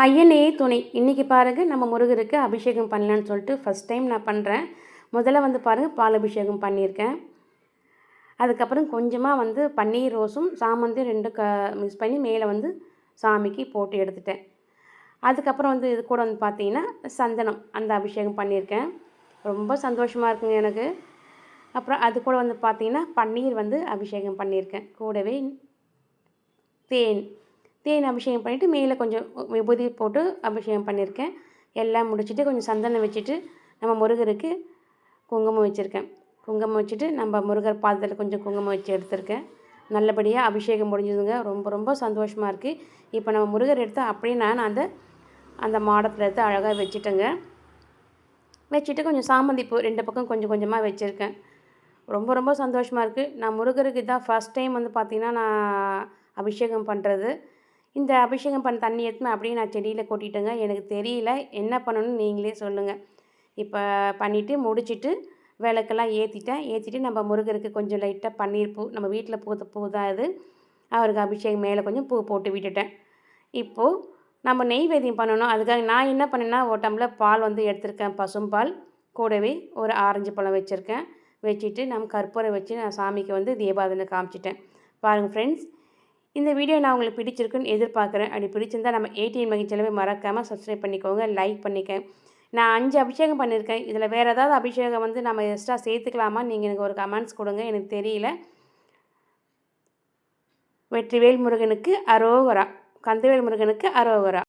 ஐயனே துணை. இன்றைக்கி பாருங்கள் நம்ம முருகருக்கு அபிஷேகம் பண்ணலான்னு சொல்லிட்டு ஃபஸ்ட் டைம் நான் பண்ணுறேன் முதல்ல வந்து பாருங்கள் பால் அபிஷேகம் பண்ணியிருக்கேன். அதுக்கப்புறம் கொஞ்சமாக வந்து பன்னீர் ரோஸும் சாமந்தி ரெண்டும் க மிக்ஸ் பண்ணி மேலே வந்து சாமிக்கு போட்டு எடுத்துட்டேன். அதுக்கப்புறம் வந்து இது கூட வந்து பார்த்தீங்கன்னா சந்தனம் அந்த அபிஷேகம் பண்ணியிருக்கேன். ரொம்ப சந்தோஷமாக இருக்குங்க எனக்கு. அப்புறம் அது கூட வந்து பார்த்தீங்கன்னா பன்னீர் வந்து அபிஷேகம் பண்ணியிருக்கேன். கூடவே தேன். தேன் அபிஷேகம் பண்ணிவிட்டு மேலே கொஞ்சம் விபூதி போட்டு அபிஷேகம் பண்ணியிருக்கேன் எல்லாம் முடிச்சுட்டு கொஞ்சம் சந்தனம் வச்சுட்டு நம்ம முருகருக்கு குங்குமம் வச்சுருக்கேன். குங்குமம் வச்சுட்டு நம்ம முருகர் பாதத்தில் கொஞ்சம் குங்குமம் வச்சு எடுத்திருக்கேன். நல்லபடியாக அபிஷேகம் முடிஞ்சதுங்க. ரொம்ப ரொம்ப சந்தோஷமாக இருக்குது இப்போ நம்ம முருகர் எடுத்து அப்படியே நான் அந்த அந்த மாடத்தில் எடுத்து அழகாக வச்சுட்டேங்க. வச்சுட்டு கொஞ்சம் சாமந்தி பூ ரெண்டு பக்கம் கொஞ்சம் கொஞ்சமாக வச்சுருக்கேன். ரொம்ப ரொம்ப சந்தோஷமாக இருக்குது நான் முருகருக்கு தான் ஃபஸ்ட் டைம் வந்து பார்த்திங்கன்னா நான் அபிஷேகம் பண்ணுறது இந்த அபிஷேகம் பண்ண தண்ணி எடுத்துன்னு அப்படியே நான் செடியில் கொட்டிட்டேங்க. எனக்கு தெரியல. என்ன பண்ணணும்னு நீங்களே சொல்லுங்கள் இப்போ பண்ணிவிட்டு முடிச்சுட்டு விளக்கெல்லாம் ஏற்றிட்டேன் ஏற்றிட்டு நம்ம முருகருக்கு கொஞ்சம் லைட்டாக பன்னீர் பூ நம்ம வீட்டில் பூத்த பூ தான் இது. அவருக்கு அபிஷேகம் மேலே கொஞ்சம் பூ போட்டு விட்டுட்டேன். இப்போது நம்ம நெய்வேதியம் பண்ணணும். அதுக்காக நான் என்ன பண்ணேன்னா ஒரு பால் வந்து எடுத்திருக்கேன். பசும்பால் கூடவே ஒரு ஆரஞ்சு பழம் வச்சுருக்கேன். வச்சுட்டு நம்ம கற்பூரை வச்சு நான் சாமிக்கு வந்து தீபாவளி காமிச்சிட்டேன். பாருங்கள் ஃப்ரெண்ட்ஸ் இந்த வீடியோ நான் உங்களுக்கு பிடிச்சிருக்குன்னு எதிர்பார்க்குறேன். அப்படி பிடிச்சிருந்தால் நம்ம ஏடிஎன் மகிழ்ச்சியிலவே மறக்காமல் சப்ஸ்கிரைப் பண்ணிக்கோங்க லைக் பண்ணிக்க நான் அஞ்சு அபிஷேகம் பண்ணியிருக்கேன் இதில் வேறு ஏதாவது அபிஷேகம் வந்து நம்ம எக்ஸ்ட்ரா சேர்த்துக்கலாமா? நீங்கள் எனக்கு ஒரு கமெண்ட்ஸ் கொடுங்க. எனக்கு தெரியல. வெற்றிவேல் முருகனுக்கு அரோகரா. கந்தவேல் முருகனுக்கு அரோகரா.